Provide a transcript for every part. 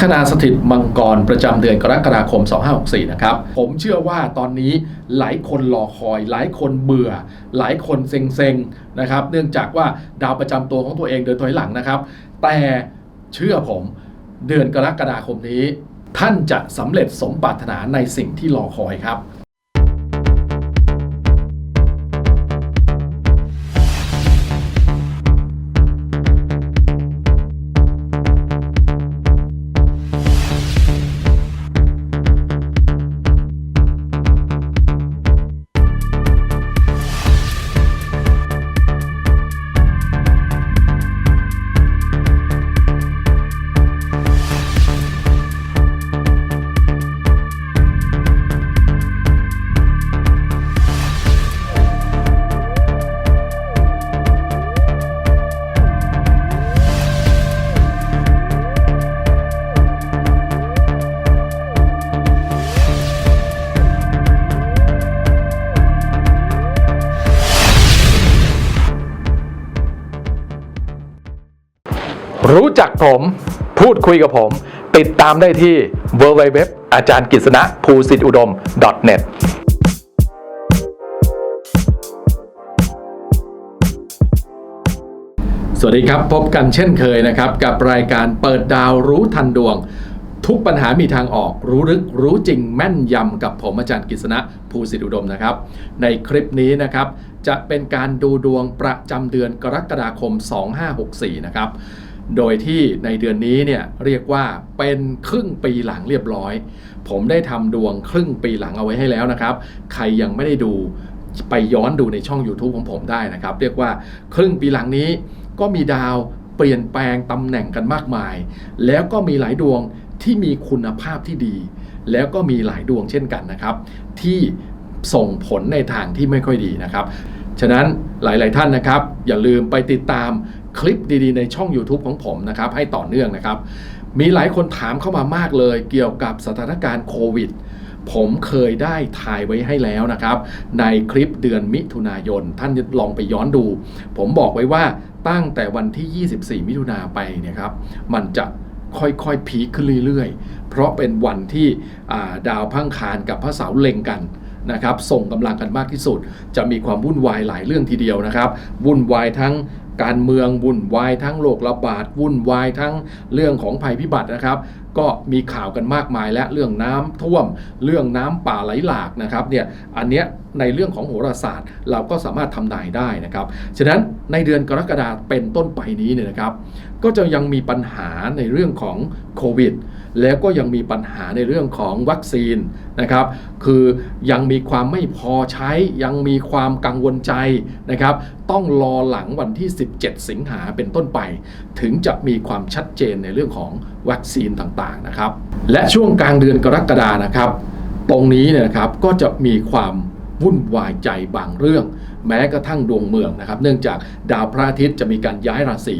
คนาสถิตมังกรประจำเดือนกรกฎาคม 2564 นะครับ ผมเชื่อว่าตอนนี้หลายคนรอคอย หลายคนเบื่อ หลายคนเซ็งๆนะครับ เนื่องจากว่าดาวประจำตัวของตัวเองเดินถอยหลังนะครับ แต่เชื่อผมเดือนกรกฎาคมนี้ ท่านจะสำเร็จสมปรารถนาในสิ่งที่รอคอยครับ จักผม พูดคุยกับผม ติดตามได้ที่ www อาจารย์กิษณะภูสิทธิอุดม .net สวัสดีครับ พบกันเช่นเคยนะครับ กับรายการเปิดดาวรู้ทันดวง ทุกปัญหามีทางออกรู้ลึกรู้จริงแม่นยำกับผมอาจารย์กิษณะภูสิทธิอุดมนะครับ ในคลิปนี้นะครับ จะเป็นการดูดวงประจำเดือนกรกฎาคม 2564 นะครับ โดยที่ในเดือนนี้เนี่ยเรียกว่าเป็นครึ่งปีหลังเรียบร้อย ผมได้ทำดวงครึ่งปีหลังเอาไว้ให้แล้วนะครับ ใครยังไม่ได้ดูไปย้อนดูในช่อง YouTube ของผมได้นะครับ เรียกว่าครึ่งปีหลังนี้ก็มีดาวเปลี่ยนแปลงตำแหน่งกันมากมาย แล้วก็มีหลายดวงที่มีคุณภาพที่ดี แล้วก็มีหลายดวงเช่นกันนะครับ ที่ส่งผลในทางที่ไม่ค่อยดีนะครับ ฉะนั้นหลาย ๆ ท่านนะครับ อย่าลืมไปติดตามคลิปดี ๆ ในช่อง YouTube ของผมนะครับ ให้ต่อเนื่องนะครับ มีหลายคนถามเข้ามามากเลยเกี่ยวกับสถานการณ์โควิดผมเคยได้ถ่ายไว้ให้แล้วนะครับ ในคลิปเดือนมิถุนายน ท่านลองไปย้อนดู ผมบอกไว้ว่าตั้งแต่วันที่ 24 มิถุนาไปเนี่ยครับ มันจะค่อยๆพีคขึ้นเรื่อยๆ เพราะเป็นวันที่าดาวพังคารกับพระเสาร์เล็งกัน นะครับส่งกำลังกันมากที่สุด จะมีความวุ่นวายหลายเรื่องทีเดียวนะครับ วุ่นวายทั้งการเมืองวุ่นวายทั้งโรคระบาดวุ่นวายทั้งเรื่องของภัยพิบัตินะครับ ก็มีข่าวกันมากมายและเรื่องน้ำท่วม เรื่องน้ำป่าไหลหลากนะครับเนี่ยอันเนี้ยในเรื่องของโหราศาสตร์ เราก็สามารถทำนายได้นะครับฉะนั้นในเดือนกรกฎาเป็นต้นไปนี้เนี่ยนะครับ ก็จะยังมีปัญหาในเรื่องของโควิด แล้วก็ยังมีปัญหาในเรื่องของวัคซีนนะครับ คือยังมีความไม่พอใช้ ยังมีความกังวลใจนะครับ ต้องรอหลังวันที่ 17 สิงหาเป็นต้นไป ถึงจะมีความชัดเจนในเรื่องของวัคซีนต่างๆนะครับ และช่วงกลางเดือนกรกฎานะครับ ตรงนี้เนี่ยนะครับก็จะมีความวุ่นวายใจบางเรื่อง แม้กระทั่งดวงเมืองนะครับ เนื่องจากดาวพระอาทิตย์จะมีการย้ายราศี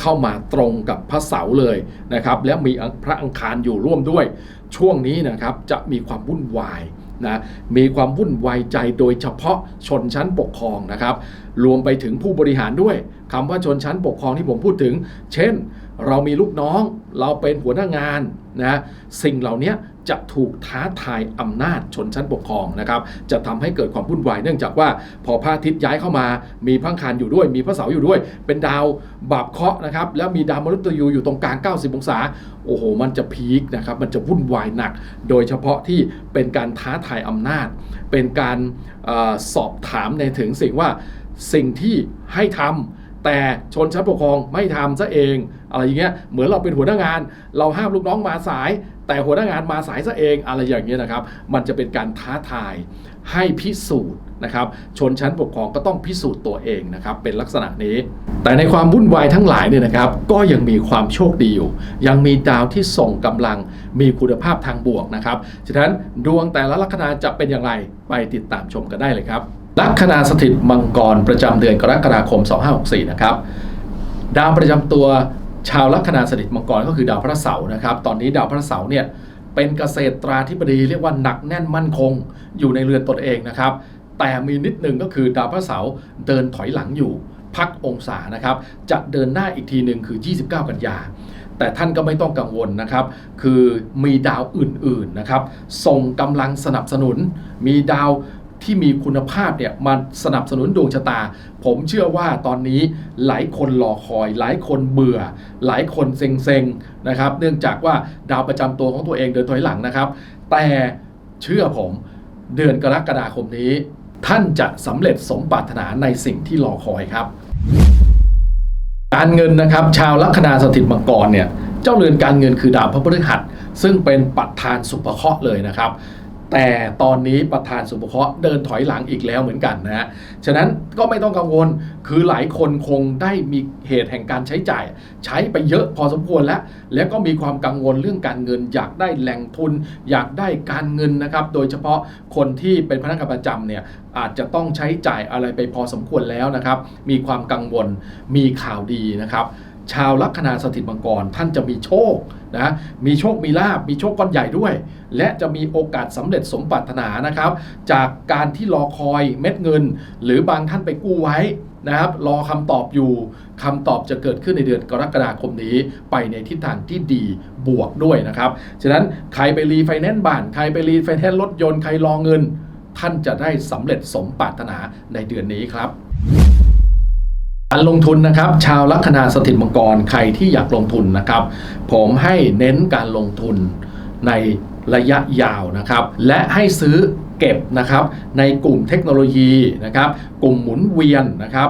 เข้ามาตรงกับพระเสาร์เลยนะครับ แล้วมีพระอังคารอยู่ร่วมด้วย ช่วงนี้นะครับจะมีความวุ่นวายนะมีความวุ่นวายใจโดยเฉพาะชนชั้นปกครองนะครับ รวมไปถึงผู้บริหารด้วยคำว่าชนชั้นปกครองที่ผมพูดถึง เช่น เรามีลูกน้อง เราเป็นหัวหน้างานนะสิ่งเหล่านี้จะถูกท้าทายอำนาจชนชั้นปกครองนะครับ จะทำให้เกิดความวุ่นวายเนื่องจากว่าพอพระอาทิตย์ย้ายเข้ามา มีพังคารอยู่ด้วย มีพระเสาร์อยู่ด้วย เป็นดาวบาปเคราะห์นะครับ แล้วมีดาวมฤตยูอยู่ตรงกลาง 90 องศา โอ้โห มันจะพีคนะครับ มันจะวุ่นวายหนัก โดยเฉพาะที่เป็นการท้าทายอำนาจ เป็นการอสอบถามในถึงสิ่งว่าสิ่งที่ให้ทำ แต่ชนชั้นปกครองไม่ทำซะเอง อะไรอย่างเงี้ยเหมือนเราเป็นหัวหน้างาน เราห้ามลูกน้องมาสาย แต่หัวหน้างานมาสายซะเองอะไรอย่างเงี้ยนะครับ มันจะเป็นการท้าทายให้พิสูจน์นะครับชนชั้นปกครองก็ต้องพิสูจน์ตัวเองนะครับเป็นลักษณะนี้ แต่ในความวุ่นวายทั้งหลายเนี่ยนะครับก็ยังมีความโชคดีอยู่ ยังมีดาวที่ส่งกำลังมีคุณภาพทางบวกนะครับฉะนั้นดวงแต่ละลัคนาจะเป็นอย่างไรไปติดตามชมกันได้เลยครับ ลัคนาสถิตมังกรประจำเดือนกรกฎาคม 2564 นะครับ ดาวประจำตัวชาวลัคนาสถิตมังกรก็คือดาวพระเสาร์นะครับ ตอนนี้ดาวพระเสาร์เนี่ยเป็นเกษตราธิบดีเรียกว่าหนักแน่นมั่นคงอยู่ในเรือนตนเองนะครับ แต่มีนิดหนึ่งก็คือดาวพระเสาร์เดินถอยหลังอยู่ พักองศานะครับ จะเดินหน้าอีกทีหนึ่งคือ 29 กันยา แต่ท่านก็ไม่ต้องกังวลนะครับ คือมีดาวอื่นๆนะครับส่งกำลังสนับสนุน มีดาว ที่มีคุณภาพเนี่ยมาสนับสนุนดวงชะตา ผมเชื่อว่าตอนนี้หลายคนรอคอย หลายคนเบื่อ หลายคนเซ็งๆนะครับ เนื่องจากว่าดาวประจำตัวของตัวเองเดินถอยหลังนะครับ แต่เชื่อผมเดือนกรกฎาคมนี้ ท่านจะสำเร็จสมปรารถนาในสิ่งที่รอคอยครับการเงินนะครับชาวลัคนาสถิตมังกรเนี่ยเจ้าเรือนการเงินคือดาวพระพฤหัส ซึ่งเป็นประธานสุภเคราะห์เลยนะครับ แต่ตอนนี้ประธานสุภเคราะห์เดินถอยหลังอีกแล้วเหมือนกันนะฮะ ฉะนั้นก็ไม่ต้องกังวล คือหลายคนคงได้มีเหตุแห่งการใช้จ่าย ใช้ไปเยอะพอสมควรแล้ว แล้วก็มีความกังวลเรื่องการเงิน อยากได้แหล่งทุน อยากได้การเงินนะครับ โดยเฉพาะคนที่เป็นพนักงานประจำเนี่ยอาจจะต้องใช้จ่ายอะไรไปพอสมควรแล้วนะครับ มีความกังวล มีข่าวดีนะครับ ชาวลัคนาสถิตมังกรท่านจะมีโชค นะมีโชคมีลาบมีโชคก้อนใหญ่ด้วย และจะมีโอกาสสำเร็จสมปรารถนานะครับ จากการที่รอคอยเม็ดเงิน หรือบางท่านไปกู้ไว้นะครับรอคำตอบอยู่คำตอบจะเกิดขึ้นในเดือนกรกฎาคมนี้ไปในทิศทางที่ดีบวกด้วยนะครับ ฉะนั้นใครไปรีไฟแนนซ์บ้าน ใครไปรีไฟแนนซ์รถยนต์ใครรอเงิน ท่านจะได้สำเร็จสมปรารถนาในเดือนนี้ครับ การลงทุนนะครับ ชาวลัคนาสถิตมังกรใครที่อยากลงทุนนะครับ ผมให้เน้นการลงทุนในระยะยาวนะครับ และให้ซื้อเก็บนะครับในกลุ่มเทคโนโลยีนะครับ กลุ่มหมุนเวียนนะครับ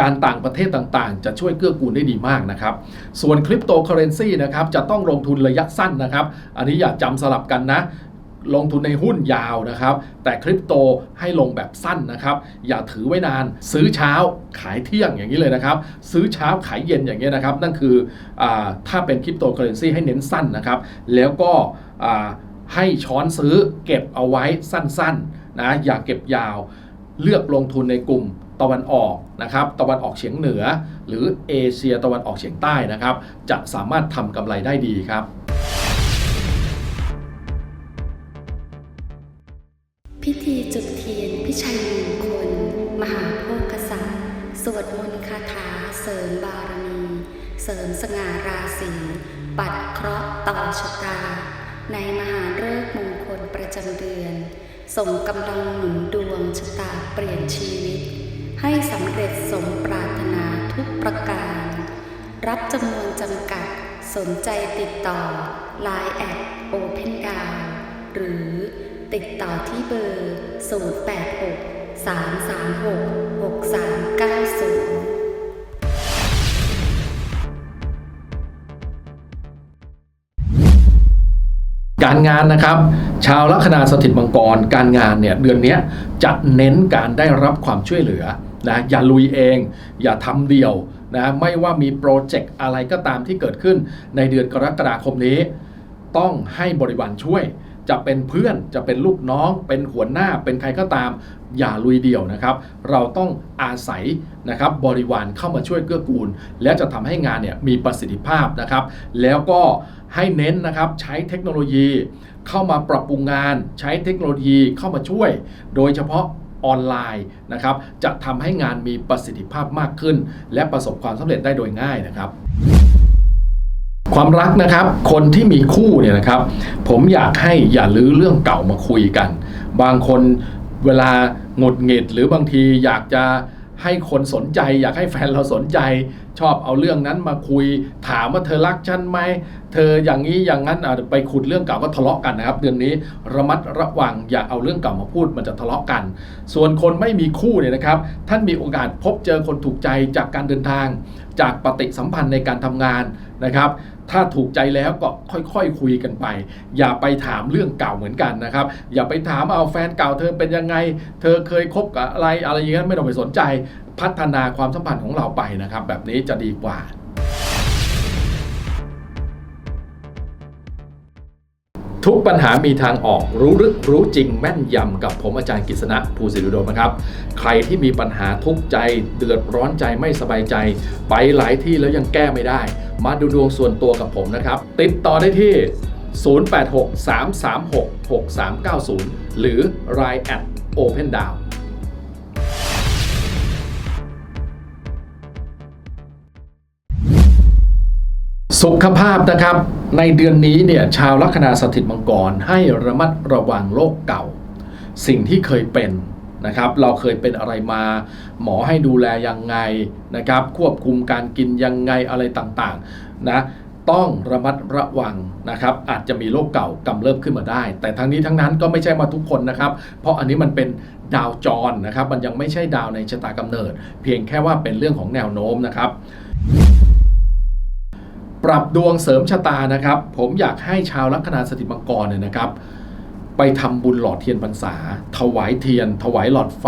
การต่างประเทศต่างๆ จะช่วยเกื้อกูลได้ดีมากนะครับ ส่วนคริปโตเคอเรนซีนะครับจะต้องลงทุนระยะสั้นนะครับ อันนี้อย่าจำสลับกันนะ ลงทุนในหุ้นยาวนะครับ แต่คริปโตให้ลงแบบสั้นนะครับ อย่าถือไว้นาน ซื้อเช้าขายเที่ยงอย่างนี้เลยนะครับ ซื้อเช้าขายเย็นอย่างนี้นะครับ นั่นคืออถ้าเป็นคริปโตเคอเรนซีให้เน้นสั้นนะครับ แล้วก็ให้ช้อนซื้อเก็บเอาไว้สั้นๆนะอย่าเก็บยาว เลือกลงทุนในกลุ่มตะวันออกนะครับ ตะวันออกเฉียงเหนือ หรือเอเชียตะวันออกเฉียงใต้นะครับ จะสามารถทำกำไรได้ดีครับ สวดมนต์คาถาเสริมบารมี เสริมสง่าราศีปัดเคราะห์ต่อชะตา ในมหาฤกษ์มงคลประจำเดือน ส่งกำลังหนุนดวงชะตาเปลี่ยนชีวิต ให้สำเร็จสมปรารถนาทุกประการ รับจำนวนจำกัดสนใจติดต่อ Line แอด Open d o w หรือติดต่อที่เบอร์ 086 336 6390การงานนะครับ ชาวลัคนาสถิตมังกร การงานเนี่ยเดือนนี้จะเน้นการได้รับความช่วยเหลือนะอย่าลุยเอง อย่าทำเดี่ยวนะไม่ว่ามีโปรเจกต์อะไรก็ตามที่เกิดขึ้นในเดือนกรกฎาคมนี้ ต้องให้บริวารช่วย จะเป็นเพื่อนจะเป็นลูกน้อง เป็นหัวหน้าเป็นใครก็ตาม อย่าลุยเดี่ยวนะครับ เราต้องอาศัยนะครับบริวารเข้ามาช่วยเกื้อกูล และจะทำให้งานเนี่ยมีประสิทธิภาพนะครับ แล้วก็ให้เน้นนะครับใช้เทคโนโลยี เข้ามาปรับปรุงงาน ใช้เทคโนโลยีเข้ามาช่วย โดยเฉพาะออนไลน์นะครับ จะทำให้งานมีประสิทธิภาพมากขึ้น และประสบความสำเร็จได้โดยง่ายนะครับความรักนะครับ คนที่มีคู่เนี่ยนะครับ ผมอยากให้อย่าลื้อเรื่องเก่ามาคุยกัน บางคน เวลาหงุดหงิดหรือบางทีอยากจะให้คนสนใจ อยากให้แฟนเราสนใจ ชอบเอาเรื่องนั้นมาคุยถามว่าเธอรักฉันไหมเธออย่างนี้อย่างนั้นไปขุดเรื่องเก่าก็ทะเลาะกันนะครับ เดือนนี้ระมัดระวังอย่าเอาเรื่องเก่ามาพูดมันจะทะเลาะกัน ส่วนคนไม่มีคู่เนี่ยนะครับ ท่านมีโอกาสพบเจอคนถูกใจจากการเดินทาง จากปฏิสัมพันธ์ในการทำงานนะครับถ้าถูกใจแล้วก็ค่อยๆคคุยกันไป อย่าไปถามเรื่องเก่าเหมือนกันนะครับ อย่าไปถามเอาแฟนเก่าเธอเป็นยังไง เธอเคยคบกับอะไรอะไรอย่างเงี้ยไม่ต้องไปสนใจ พัฒนาความสัมพันธ์ของเราไปนะครับ แบบนี้จะดีกว่าทุกปัญหามีทางออกรู้ลึกรู้จริงแม่นยำกับผมอาจารย์กฤษณะภูสิริโดมนะครับ ใครที่มีปัญหาทุกข์ใจ เดือดร้อนใจไม่สบายใจ ไปหลายที่แล้วยังแก้ไม่ได้ มาดูดวงส่วนตัวกับผมนะครับ ติดต่อได้ที่ 086-336-6390 หรือ line at open down สุขภาพนะครับ ในเดือนนี้เนี่ยชาวลัคนาสถิตมังกรให้ระมัดระวังโรคเก่า สิ่งที่เคยเป็นนะครับ เราเคยเป็นอะไรมา หมอให้ดูแลยังไงนะครับ ควบคุมการกินยังไงอะไรต่างๆนะต้องระมัดระวังนะครับ อาจจะมีโรคเก่ากำเริบขึ้นมาได้ แต่ทั้งนี้ทั้งนั้นก็ไม่ใช่มาทุกคนนะครับ เพราะอันนี้มันเป็นดาวจรนะครับ มันยังไม่ใช่ดาวในชะตากำเนิด เพียงแค่ว่าเป็นเรื่องของแนวโน้มนะครับ ปรับดวงเสริมชะตานะครับ ผมอยากให้ชาวลัคนาสถิตมังกรเนี่ยนะครับ ไปทำบุญหลอดเทียนพรรษา ถวายเทียน ถวายหลอดไฟ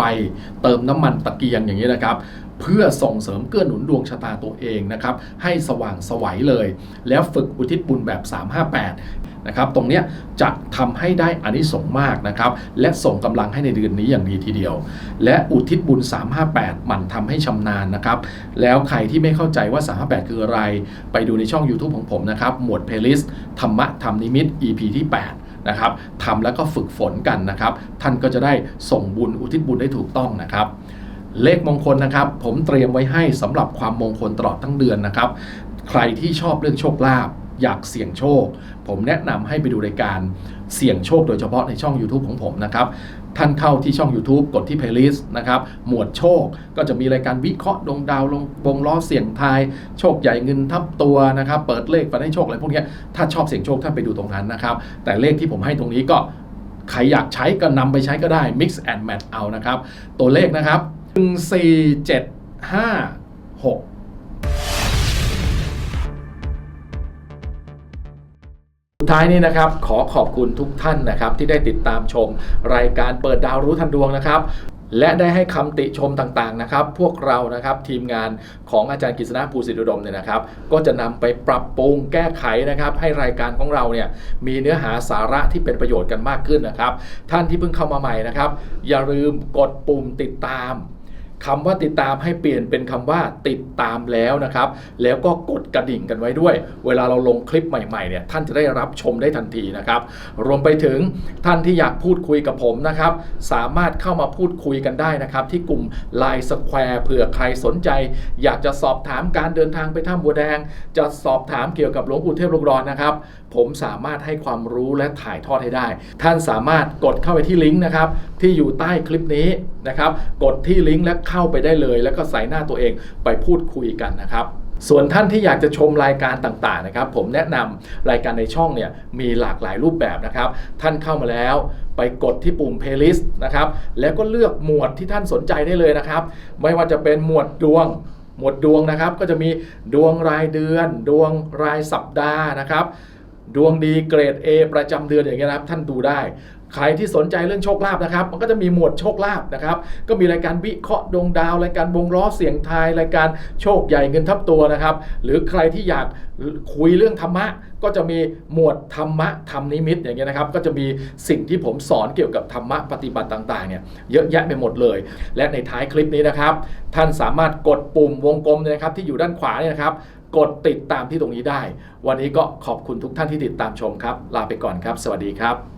เติมน้ำมันตะเกียงอย่างนี้นะครับ เพื่อส่งเสริมเกื้อหนุนดวงชะตาตัวเองนะครับ ให้สว่างสวัยเลย แล้วฝึกอุทิศบุญแบบ 358 นะครับ ตรงนี้จะทำให้ได้อานิสงส์มากนะครับ และส่งกำลังให้ในเดือนนี้อย่างดีทีเดียว และอุทิศบุญ 358 มันทำให้ชำนาญนะครับ แล้วใครที่ไม่เข้าใจว่า 358 คืออะไร ไปดูในช่อง YouTube ของผมนะครับ หมวด playlist ธรรมะธรรมนิมิต EP ที่ 8นะครับทำแล้วก็ฝึกฝนกันนะครับ ท่านก็จะได้ส่งบุญอุทิศบุญได้ถูกต้องนะครับ เลขมงคลนะครับ ผมเตรียมไว้ให้สำหรับความมงคลตลอดทั้งเดือนนะครับ ใครที่ชอบเรื่องโชคลาภ อยากเสี่ยงโชค ผมแนะนำให้ไปดูรายการเสี่ยงโชคโดยเฉพาะในช่อง YouTube ของผมนะครับท่านเข้าที่ช่อง YouTube กดที่ playlist นะครับ หมวดโชค ก็จะมีรายการวิเคราะห์ดวงดาวลงวงล้อเสี่ยงทาย โชคใหญ่เงินทับตัวนะครับ เปิดเลขฝันให้โชคอะไรพวกนี้ถ้าชอบเสี่ยงโชคท่านไปดูตรงนั้นนะครับ แต่เลขที่ผมให้ตรงนี้ก็ ใครอยากใช้ก็นำไปใช้ก็ได้ mix and match เอานะครับ ตัวเลขนะครับ 1 4 7 5 6 สุดท้ายนี้นะครับขอขอบคุณทุกท่านนะครับที่ได้ติดตามชม รายการเปิดดาวรู้ทันดวงนะครับ และได้ให้คำติชมต่างๆนะครับ พวกเรานะครับทีมงานของอาจารย์กฤษณะภูสิทธิอุดมเนี่ยนะครับ ก็จะนำไปปรับปรุงแก้ไขนะครับ ให้รายการของเราเนี่ยมีเนื้อหาสาระที่เป็นประโยชน์กันมากขึ้นนะครับ ท่านที่เพิ่งเข้ามาใหม่นะครับ อย่าลืมกดปุ่มติดตาม คำว่าติดตามให้เปลี่ยนเป็นคำว่าติดตามแล้วนะครับ แล้วก็กดกระดิ่งกันไว้ด้วย เวลาเราลงคลิปใหม่ๆเนี่ยท่านจะได้รับชมได้ทันทีนะครับ รวมไปถึงท่านที่อยากพูดคุยกับผมนะครับ สามารถเข้ามาพูดคุยกันได้นะครับ ที่กลุ่ม Line Square เผื่อใครสนใจ อยากจะสอบถามการเดินทางไปถ้ำบัวแดง จะสอบถามเกี่ยวกับหลวงปู่เทพลูกดอนนะครับ ผมสามารถให้ความรู้และถ่ายทอดให้ได้ ท่านสามารถกดเข้าไปที่ลิงก์นะครับ ที่อยู่ใต้คลิปนี้นะครับ กดที่ลิงก์และเข้าไปได้เลย แล้วก็ใส่หน้าตัวเองไปพูดคุยกันนะครับส่วนท่านที่อยากจะชมรายการต่างๆนะครับ ผมแนะนำรายการในช่องเนี่ยมีหลากหลายรูปแบบนะครับ ท่านเข้ามาแล้วไปกดที่ปุ่ม playlist นะครับ แล้วก็เลือกหมวดที่ท่านสนใจได้เลยนะครับ ไม่ว่าจะเป็นหมวดดวง หมวดดวงนะครับ ก็จะมีดวงรายเดือน ดวงรายสัปดาห์นะครับ ดวงดีเกรด A ประจำเดือนอย่างเงี้ยนะครับ ท่านดูได้ ใครที่สนใจเรื่องโชคลาภนะครับ มันก็จะมีหมวดโชคลาภนะครับ ก็มีรายการวิเคราะห์ดวงดาว รายการวงล้อเสียงทาย รายการโชคใหญ่เงินทับตัวนะครับ หรือใครที่อยากคุยเรื่องธรรมะ ก็จะมีหมวดธรรมะธรรมนิมิตอย่างเงี้ยนะครับ ก็จะมีสิ่งที่ผมสอนเกี่ยวกับธรรมะปฏิบัติต่างๆเนี่ยเยอะแยะไปหมดเลย และในท้ายคลิปนี้นะครับ ท่านสามารถกดปุ่มวงกลมนะครับที่อยู่ด้านขวาเนี่ยนะครับ กดติดตามที่ตรงนี้ได้ วันนี้ก็ขอบคุณทุกท่านที่ติดตามชมครับ ลาไปก่อนครับ สวัสดีครับ